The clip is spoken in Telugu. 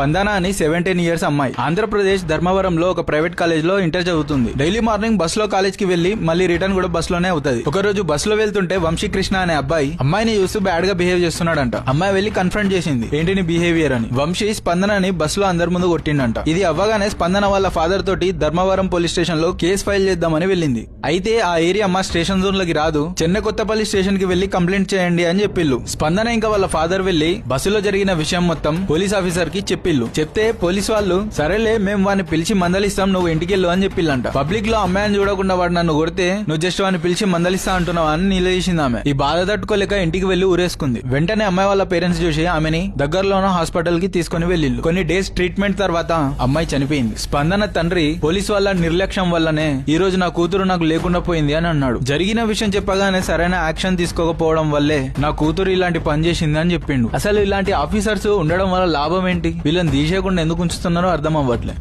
స్పందన అని సెవెంటీన్ ఇయర్స్ అమ్మాయి. ఆంధ్రప్రదేశ్ ధర్మవరంలో ఒక ప్రైవేట్ కాలేజ్లో ఇంటర్ చదువుతుంది. డైలీ మార్నింగ్ బస్లో కాలేజ్కి వెళ్ళి మళ్ళీ రిటర్న్ కూడా బస్లోనే అవుతుంది. ఒక రోజు బస్లో వెళ్తుంటే వంశీ కృష్ణ అనే అబ్బాయి అమ్మాయిని చూస్తూ బ్యాడ్గా బిహేవ్ చేస్తున్నాడంట. అమ్మాయి వెళ్ళి కన్ఫ్రంట్ చేసింది. ఏంటి నీ బిహేవియర్ అని? వంశీ స్పందనని బస్లో అందరి ముందు కొట్టిండంట. ఇది అవ్వగానే స్పందన వాళ్ళ ఫాదర్ తోటి ధర్మవరం పోలీస్ స్టేషన్లో కేసు ఫైల్ చేద్దామని వెళ్ళింది. అయితే ఆ ఏరియా మా స్టేషన్ జోన్లోకి రాదు. చెన్నై కొత్తపల్లి స్టేషన్కి వెళ్ళి కంప్లైంట్ చేయండి అని చెప్పిల్లు స్పందన ఇంకా వాళ్ళ ఫాదర్ వెళ్ళి బస్సులో జరిగిన విషయం మొత్తం పోలీస్ ఆఫీసర్కి చెప్పి చెప్పిల్లు చెప్తే పోలీస్ వాళ్ళు సరేలే మేము వాడిని పిలిచి మందలిస్తాం నువ్వు ఇంటికెళ్ళు అని చెప్పిల్లంట. పబ్లిక్లో అమ్మాయిని చూడకుండా వాడు నన్ను కొడితే నువ్వు జస్ట్ వాడిని పిలిచి మందలిస్తా అంటున్నావు అని నిలదీసింది ఆమె. ఈ బాధ తట్టుకోలేక ఇంటికి వెళ్ళి ఊరేసుకుంది. వెంటనే అమ్మాయి వాళ్ళ పేరెంట్స్ చూసి ఆమెని దగ్గరలో హాస్పిటల్కి తీసుకుని వెళ్ళిల్లు కొన్ని డేస్ ట్రీట్మెంట్ తర్వాత అమ్మాయి చనిపోయింది. స్పందన తండ్రి పోలీస్ వాళ్ళ నిర్లక్ష్యం వల్లనే ఈ రోజు నా కూతురు నాకు లేకుండా పోయింది అని అన్నాడు. జరిగిన విషయం చెప్పగానే సరైన యాక్షన్ తీసుకోకపోవడం వల్లే నా కూతురు ఇలాంటి పని చేసింది అని చెప్పిండు. అసలు ఇలాంటి ఆఫీసర్స్ ఉండడం వల్ల లాభం ఏంటి? వీళ్ళని తీసేయకుండా ఎందుకు ఉంచుతున్నారో అర్థం అవ్వట్లే.